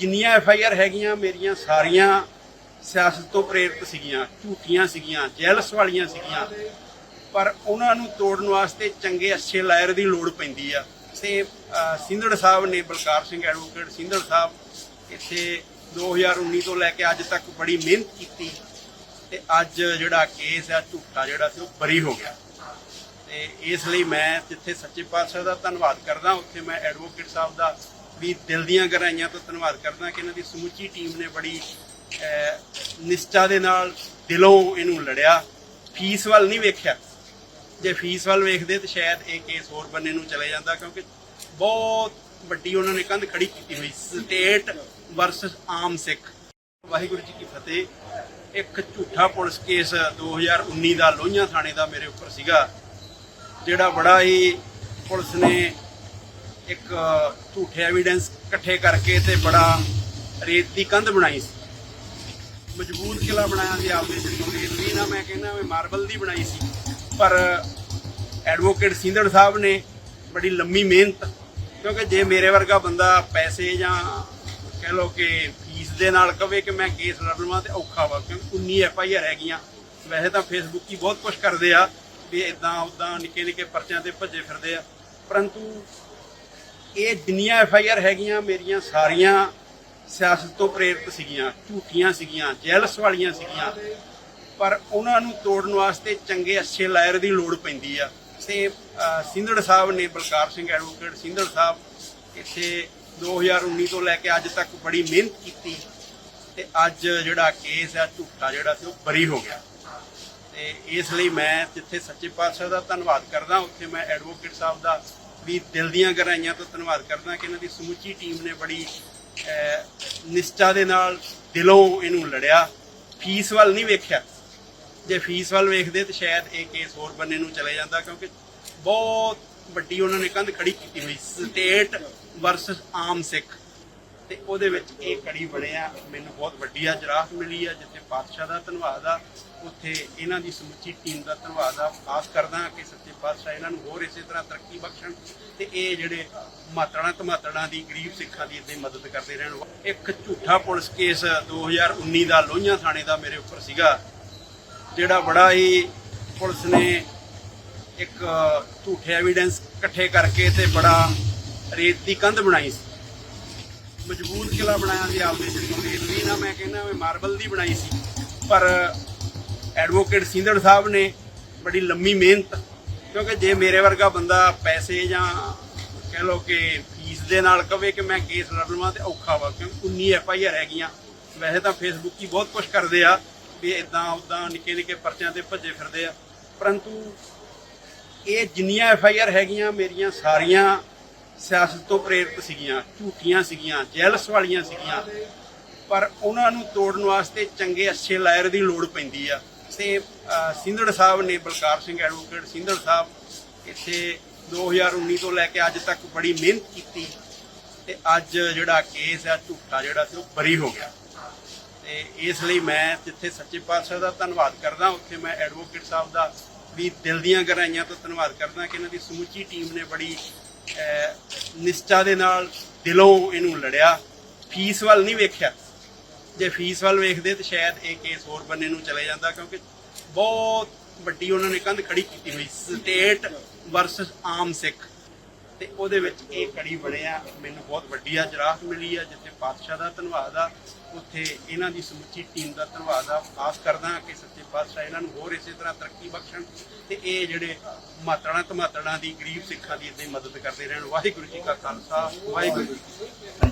ਜਿੰਨੀਆਂ F I R ਹੈਗੀਆਂ ਮੇਰੀਆਂ ਸਾਰੀਆਂ ਸਿਆਸਤ ਤੋਂ ਪ੍ਰੇਰਿਤ ਸੀਗੀਆਂ, ਝੂਠੀਆਂ ਸੀਗੀਆਂ, ਜੈਲਸ ਵਾਲੀਆਂ ਸੀਗੀਆਂ, ਪਰ ਉਹਨਾਂ ਨੂੰ ਤੋੜਨ ਵਾਸਤੇ ਚੰਗੇ ਅੱਛੇ ਲਾਇਰ ਦੀ ਲੋੜ ਪੈਂਦੀ ਆ। ਤੇ ਸਿੰਧੜ ਸਾਹਿਬ ਨੇ, ਬਲਕਾਰ ਸਿੰਘ ਐਡਵੋਕੇਟ ਸਿੰਧੜ ਸਾਹਿਬ, ਇੱਥੇ 2019 ਤੋਂ ਲੈ ਕੇ ਅੱਜ ਤੱਕ ਬੜੀ ਮਿਹਨਤ ਕੀਤੀ ਤੇ ਅੱਜ ਜਿਹੜਾ ਕੇਸ ਆ, ਝੂਠਾ ਜਿਹੜਾ ਸੀ, ਉਹ ਬਰੀ ਹੋ ਗਿਆ। ਤੇ ਇਸ ਲਈ ਮੈਂ ਜਿੱਥੇ ਸੱਚੇ ਪਾਤਸ਼ਾਹ ਦਾ ਧੰਨਵਾਦ ਕਰਦਾ, ਉੱਥੇ ਮੈਂ ਐਡਵੋਕੇਟ ਸਾਹਿਬ ਦਾ ਵੀ ਦਿਲ ਦੀਆਂ ਗਹਿਰਾਈਆਂ ਤੋਂ ਧੰਨਵਾਦ ਕਰਦਾ ਕਿ ਇਹਨਾਂ ਦੀ ਸਮੁੱਚੀ ਟੀਮ ਨੇ ਬੜੀ ਨਿਸ਼ਚਾ ਦੇ ਨਾਲ ਦਿਲੋਂ ਇਹਨੂੰ ਲੜਿਆ। ਫੀਸ ਵੱਲ ਨਹੀਂ ਵੇਖਿਆ। ਜੇ ਫੀਸ ਵੱਲ ਵੇਖਦੇ ਤਾਂ ਸ਼ਾਇਦ ਇਹ ਕੇਸ ਹੋਰ ਬੰਨੇ ਨੂੰ ਚਲੇ ਜਾਂਦਾ ਕਿਉਂਕਿ ਬਹੁਤ ਵੱਡੀ ਉਹਨਾਂ ਨੇ ਕੰਧ ਖੜੀ ਕੀਤੀ ਹੋਈ। ਸਟੇਟ ਵਰਸਸ ਆਮ ਸਿੱਖ। ਵਾਹਿਗੁਰੂ ਜੀ ਕੀ ਫਤਿਹ। ਇੱਕ ਝੂਠਾ ਪੁਲਿਸ ਕੇਸ 2019 ਦਾ ਲੋਹੀਆਂ ਥਾਣੇ ਦਾ ਮੇਰੇ ਉੱਪਰ ਸੀਗਾ, ਜਿਹੜਾ ਬੜਾ ਹੀ ਪੁਲਿਸ ਨੇ ਇੱਕ ਝੂਠੇ ਐਵੀਡੈਂਸ ਇਕੱਠੇ ਕਰਕੇ ਤੇ ਬੜਾ ਰੇਤ ਦੀ ਕੰਧ ਬਣਾਈ ਸੀ। ਮਜ਼ਬੂਤ ਕਿਲਾ ਬਣਾਇਆ ਸੀ ਆਪਦੇ ਜਿੱਥੋਂ ਰੇਤ ਦੀ ਨਾ ਮੈਂ ਕਹਿੰਦਾ ਵੀ ਮਾਰਬਲ ਦੀ ਬਣਾਈ ਸੀ। ਪਰ ਐਡਵੋਕੇਟ ਸਿੰਧੜ ਸਾਹਿਬ ਨੇ ਬੜੀ ਲੰਮੀ ਮਿਹਨਤ, ਕਿਉਂਕਿ ਜੇ ਮੇਰੇ ਵਰਗਾ ਬੰਦਾ ਪੈਸੇ ਜਾਂ ਕਹਿ ਲਓ ਕਿ ਫੀਸ ਦੇ ਨਾਲ ਕਵੇ ਕਿ ਮੈਂ ਕੇਸ ਲੜ ਲਵਾਂ ਤੇ ਔਖਾ ਵਾ, ਕਿਉਂਕਿ 19 ਐਫ ਆਈ ਆਰ ਹੈਗੀਆਂ। ਵੈਸੇ ਤਾਂ ਫੇਸਬੁੱਕ ਹੀ ਬਹੁਤ ਕੁਝ ਕਰਦੇ ਆ, ਵੀ ਇਦਾਂ ਉਦਾਂ ਨਿੱਕੇ ਨਿੱਕੇ ਪਰਚਿਆਂ ਤੇ ਭੱਜੇ ਫਿਰਦੇ ਆ। ਪਰੰਤੂ ਇਹ ਜਿੰਨੀਆਂ ਐਫ ਆਈ ਆਰ ਹੈਗੀਆਂ ਮੇਰੀਆਂ ਸਾਰੀਆਂ ਸਿਆਸਤ ਤੋਂ ਪ੍ਰੇਰਿਤ ਸੀਗੀਆਂ, ਝੂਠੀਆਂ ਸੀਗੀਆਂ, ਜੈਲਸ ਵਾਲੀਆਂ ਸੀਗੀਆਂ। ਪਰ ਉਹਨਾਂ ਨੂੰ ਤੋੜਨ ਵਾਸਤੇ ਚੰਗੇ ਅੱਛੇ ਲਾਇਰ ਦੀ ਲੋੜ ਪੈਂਦੀ ਆ। ਤੇ ਸਿੰਧੜ ਸਾਹਿਬ ਨੇ, ਬਲਕਾਰ ਸਿੰਘ ਐਡਵੋਕੇਟ ਸਿੰਧੜ ਸਾਹਿਬ, ਇੱਥੇ 2019 ਤੋਂ ਲੈ ਕੇ ਅੱਜ ਤੱਕ ਬੜੀ ਮਿਹਨਤ ਕੀਤੀ ਤੇ ਅੱਜ ਜਿਹੜਾ ਕੇਸ ਆ, ਝੂਠਾ ਜਿਹੜਾ ਸੀ ਉਹ ਬਰੀ ਹੋ ਗਿਆ। ਤੇ ਇਸ ਲਈ ਮੈਂ ਜਿੱਥੇ ਸੱਚੇ ਪਾਤਸ਼ਾਹ ਦਾ ਧੰਨਵਾਦ ਕਰਦਾ, ਉੱਥੇ ਮੈਂ ਐਡਵੋਕੇਟ ਸਾਹਿਬ ਦਾ ਵੀ ਦਿਲ ਦੀਆਂ ਗਹਿਰਾਈਆਂ ਤੋਂ ਧੰਨਵਾਦ ਕਰਦਾ ਕਿ ਇਹਨਾਂ ਦੀ ਸਮੁੱਚੀ ਟੀਮ ਨੇ ਬੜੀ ਅਹ, ਨਿਸ਼ਚਾ ਦੇ ਨਾਲ ਦਿਲੋਂ ਇਹਨੂੰ ਲੜਿਆ। ਫੀਸ ਵੱਲ ਨਹੀਂ ਵੇਖਿਆ। ਜੇ ਫੀਸ ਵੱਲ ਵੇਖਦੇ ਤਾਂ ਸ਼ਾਇਦ ਇਹ ਕੇਸ ਹੋਰ ਬੰਨੇ ਨੂੰ ਚਲੇ ਜਾਂਦਾ ਕਿਉਂਕਿ ਬਹੁਤ ਵੱਡੀ ਉਹਨਾਂ ਨੇ ਕੰਧ ਖੜੀ ਕੀਤੀ ਹੋਈ। ਸਟੇਟ ਵਰਸਸ ਆਮ ਸਿੱਖ। ਤੇ ਉਹਦੇ ਵਿੱਚ ਇਹ ਕੜੀ ਬਣਿਆ, ਮੈਨੂੰ ਬਹੁਤ ਵੱਡੀ ਆ ਜਰਾਹ ਮਿਲੀ ਆ, ਜਿੱਥੇ ਪਾਤਸ਼ਾਹ ਦਾ ਧੰਨਵਾਦ ਆ। ਉੱਥੇ ਇਹਨਾਂ ਦੀ ਸਮੁੱਚੀ ਟੀਮ ਦਾ ਧੰਨਵਾਦ ਆ। ਆਸ ਕਰਦਾ ਕਿ ਸੱਚੇ ਪਾਤਸ਼ਾਹ ਇਹਨਾਂ ਨੂੰ ਹੋਰ ਇਸੇ ਤਰ੍ਹਾਂ ਤਰੱਕੀ ਬਖਸ਼ਣ ਤੇ ਇਹ ਜਿਹੜੇ ਮਾਤੜਾ ਧਮਾਤੜਾਂ ਦੀ, ਗਰੀਬ ਸਿੱਖਾਂ ਦੀ ਇਦਾਂ ਮਦਦ ਕਰਦੇ ਰਹਿਣ। ਇੱਕ ਝੂਠਾ ਪੁਲਿਸ ਕੇਸ 2019 ਦਾ ਲੋਹੀਆਂ ਥਾਣੇ ਦਾ ਮੇਰੇ ਉੱਪਰ ਸੀਗਾ, ਜਿਹੜਾ ਬੜਾ ਹੀ ਪੁਲਿਸ ਨੇ ਇੱਕ ਝੂਠੇ ਐਵੀਡੈਂਸ ਇਕੱਠੇ ਕਰਕੇ ਤੇ ਬੜਾ ਰੇਤ ਦੀ ਕੰਧ ਬਣਾਈ ਸੀ। ਮਜ਼ਬੂਤ ਕਿਲਾ ਬਣਾਇਆ ਸੀ ਆਪਦੇ ਜਿੱਥੋਂ ਰੇਤ ਨਾ ਮੈਂ ਕਹਿੰਦਾ ਵੀ ਮਾਰਬਲ ਦੀ ਬਣਾਈ ਸੀ। ਪਰ ਐਡਵੋਕੇਟ ਸਿੰਧੜ ਸਾਹਿਬ ਨੇ ਬੜੀ ਲੰਮੀ ਮਿਹਨਤ, ਕਿਉਂਕਿ ਜੇ ਮੇਰੇ ਵਰਗਾ ਬੰਦਾ ਪੈਸੇ ਜਾਂ ਕਹਿ ਲਓ ਕਿ ਫੀਸ ਦੇ ਨਾਲ ਕਵੇ ਕਿ ਮੈਂ ਕੇਸ ਲੜ ਲਵਾਂ ਤੇ ਔਖਾ ਵਾ ਕਿਉਂਕਿ 19 ਐਫ ਆਈ ਆਰ ਹੈਗੀਆਂ। ਵੈਸੇ ਤਾਂ ਫੇਸਬੁੱਕ ਹੀ ਬਹੁਤ ਕੁਝ ਕਰਦੇ ਆ ਵੀ ਇਦਾਂ ਉਦਾਂ ਨਿੱਕੇ ਨਿੱਕੇ ਪਰਚਿਆਂ ਤੇ ਭੱਜੇ ਫਿਰਦੇ ਆ। ਪਰੰਤੂ ਇਹ ਜਿੰਨੀਆਂ ਐਫ ਆਈ ਆਰ ਹੈਗੀਆਂ, ਮੇਰੀਆਂ ਸਾਰੀਆਂ ਸਿਆਸਤ ਤੋਂ ਪ੍ਰੇਰਿਤ ਸੀਗੀਆਂ ਝੂਠੀਆਂ ਸੀਗੀਆਂ ਜੈਲਸ ਵਾਲੀਆਂ ਸੀਗੀਆਂ। ਪਰ ਉਹਨਾਂ ਨੂੰ ਤੋੜਨ ਵਾਸਤੇ ਚੰਗੇ ਅੱਛੇ ਲਾਇਰ ਦੀ ਲੋੜ ਪੈਂਦੀ ਆ। ਤੇ ਅਹ, ਸਿੰਧੜ ਸਾਹਿਬ ਨੇ ਬਲਕਾਰ ਸਿੰਘ ਐਡਵੋਕੇਟ ਸਿੰਧੜ ਸਾਹਿਬ ਇੱਥੇ 2019 ਤੋਂ ਲੈ ਕੇ ਅੱਜ ਤੱਕ ਬੜੀ ਮਿਹਨਤ ਕੀਤੀ ਤੇ ਅੱਜ ਜਿਹੜਾ ਕੇਸ ਆ ਝੂਠਾ ਜਿਹੜਾ ਸੀ ਉਹ ਬਰੀ ਹੋ ਗਿਆ। ਤੇ ਇਸ ਲਈ ਮੈਂ ਜਿੱਥੇ ਸੱਚੇ ਪਾਤਸ਼ਾਹ ਦਾ ਧੰਨਵਾਦ ਕਰਦਾ ਉੱਥੇ ਮੈਂ ਐਡਵੋਕੇਟ ਸਾਹਿਬ ਦਾ ਵੀ ਦਿਲ ਦੀਆਂ ਗਹਿਰਾਈਆਂ ਤੋਂ ਧੰਨਵਾਦ ਕਰਦਾ ਕਿ ਇਹਨਾਂ ਦੀ ਸਮੁੱਚੀ ਟੀਮ ਨੇ ਬੜੀ ਨਿਸ਼ਚਾ ਦੇ ਨਾਲ ਦਿਲੋਂ ਇਹਨੂੰ ਲੜਿਆ। ਫੀਸ ਵੱਲ ਨਹੀਂ ਵੇਖਿਆ। ਜੇ ਫੀਸ ਵੱਲ ਵੇਖਦੇ ਤਾਂ ਸ਼ਾਇਦ ਇਹ ਕੇਸ ਹੋਰ ਬੰਨੇ ਨੂੰ ਚਲੇ ਜਾਂਦਾ ਕਿਉਂਕਿ ਬਹੁਤ ਵੱਡੀ ਉਹਨਾਂ ਨੇ ਕੰਧ ਖੜੀ ਕੀਤੀ ਹੋਈ। ਸਟੇਟ ਵਰਸਸ ਆਮ ਸਿੱਖ। ਤੇ ਉਹਦੇ ਵਿੱਚ ਇਹ ਕੜੀ ਬਣਿਆ ਮੈਨੂੰ ਬਹੁਤ ਵੱਡੀ ਆ ਜਰਾਹ ਮਿਲੀ ਆ, ਜਿੱਥੇ ਪਾਤਸ਼ਾਹ ਦਾ ਧੰਨਵਾਦ ਆ। ਉੱਥੇ ਇਹਨਾਂ ਦੀ ਸਮੁੱਚੀ ਟੀਮ ਦਾ ਧੰਨਵਾਦ ਆ। ਆਸ ਕਰਦਾ ਕਿ ਸੱਚੇ ਪਾਤਸ਼ਾਹ ਇਹਨਾਂ ਨੂੰ ਹੋਰ ਇਸੇ ਤਰ੍ਹਾਂ ਤਰੱਕੀ ਬਖਸ਼ਣ ਤੇ ਇਹ ਜਿਹੜੇ ਮਾਤੜਾ ਧਮਾਤੜਾਂ ਦੀ, ਗਰੀਬ ਸਿੱਖਾਂ ਦੀ ਇਦਾਂ ਮਦਦ ਕਰਦੇ ਰਹਿਣ। ਵਾਹਿਗੁਰੂ ਜੀ ਕਾ ਖਾਲਸਾ, ਵਾਹਿਗੁਰੂ ਜੀ